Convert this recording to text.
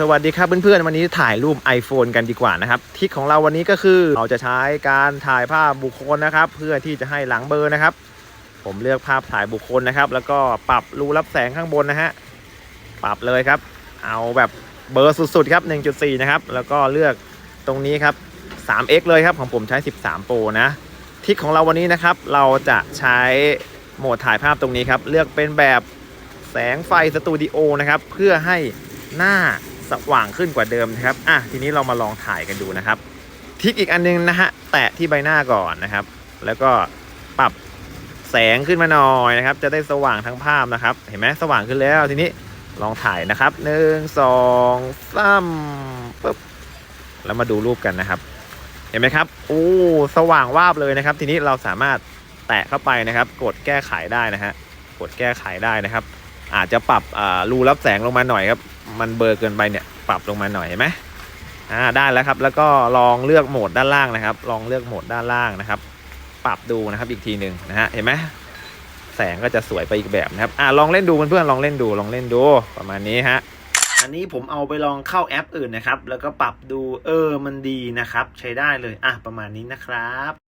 สวัสดีครับเพื่อนๆ วันนี้ถ่ายรูป iPhone กันดีกว่านะครับทริคของเราวันนี้ก็คือเราจะใช้การถ่ายภาพบุคคลนะครับ เพื่อที่จะให้หลังเบอร์นะครับ ผมเลือกภาพถ่ายบุคคลนะครับ แล้วก็ปรับรูรับแสงข้างบนนะฮะปรับเลยครับ เอาแบบเบอร์สุดๆครับ 1.4 นะครับ แล้วก็เลือกตรงนี้ครับ 3x เลยครับของผมใช้ 13 Pro นะทริคของเราวันนี้นะครับเราจะใช้โหมดถ่ายภาพตรงนี้ครับเลือกเป็นแบบแสงไฟสตูดิโอนะครับเพื่อให้หน้า สว่างขึ้นกว่าเดิมนะครับอะทีนี้เรามาลองถ่ายกันดูนะครับทริคอีกอันนึงนะฮะแตะที่ใบหน้าก่อนนะครับ แล้วก็ปรับแสงขึ้นมาหน่อยนะครับ จะได้สว่างทั้งภาพนะครับ เห็นไหมสว่างขึ้นแล้วทีนี้ลองถ่ายนะครับหนึ่งสองสามปึ๊บแล้วมาดูรูปกันนะครับ เห็นไหมครับโอ้สว่างวาบเลยนะครับ ทีนี้เราสามารถแตะเข้าไปนะครับ กดแก้ไขได้นะฮะกดแก้ไขได้นะครับ อาจจะปรับรูรับแสงลงมาหน่อยครับ มันเบลอเกินไปเนี่ยปรับลงมาหน่อยเห็นไหมอ่าได้แล้วครับ แล้วก็ลองเลือกโหมดด้านล่างนะครับ ลองเลือกโหมดด้านล่างนะครับ ปรับดูนะครับอีกทีหนึ่งนะฮะเห็นไหมแสงก็จะสวยไปอีกแบบนะครับอ่าลองเล่นดูเพื่อนๆลองเล่นดูลองเล่นดูประมาณนี้ฮะอันนี้ผมเอาไปลองเข้าแอปอื่นนะครับ แล้วก็ปรับดูเออมันดีนะครับ ใช้ได้เลยอะประมาณนี้นะครับ